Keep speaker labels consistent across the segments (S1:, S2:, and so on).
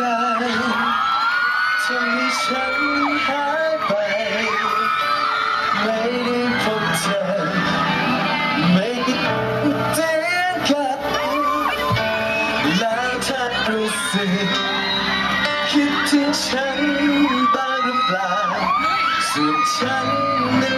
S1: ใจทำให้ฉันหายไป ไม่ได้พบเธอ ไม่ได้เจอกันแล้วเธอรู้สึกคิดถึงฉันบ้างหรือเปล่าส่วนฉัน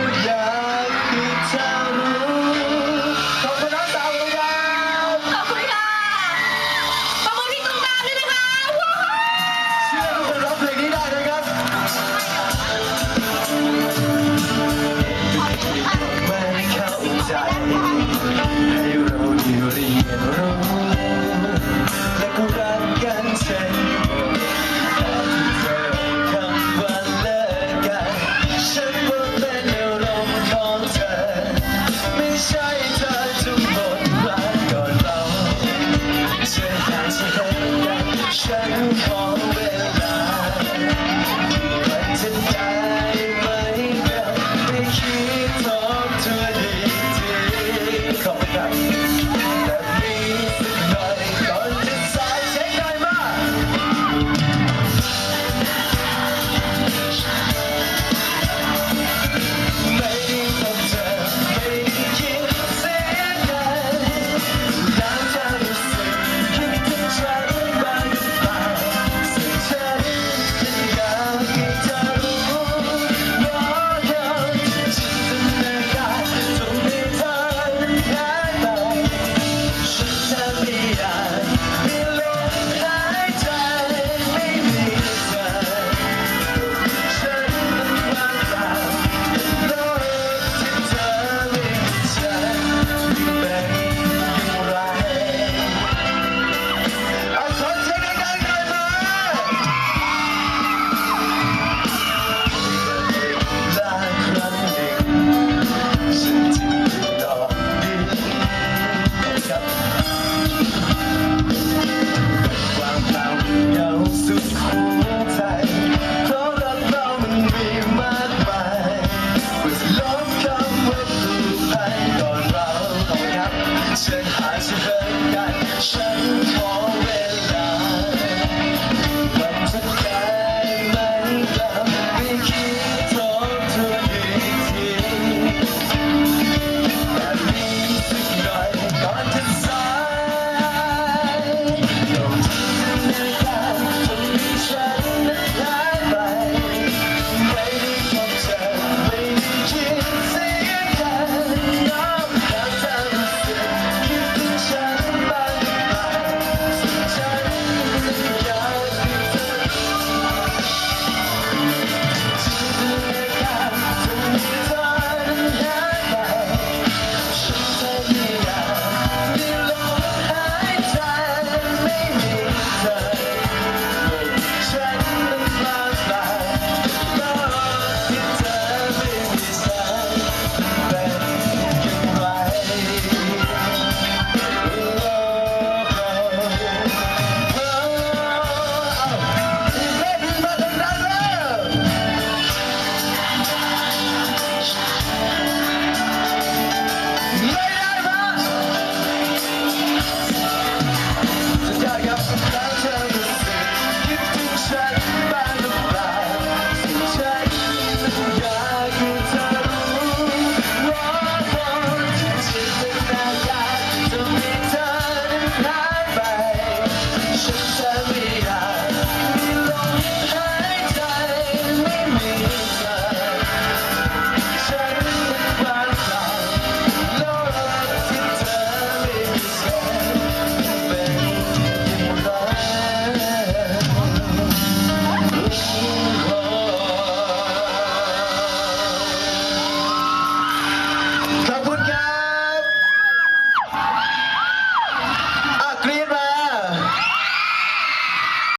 S1: Oh. shine.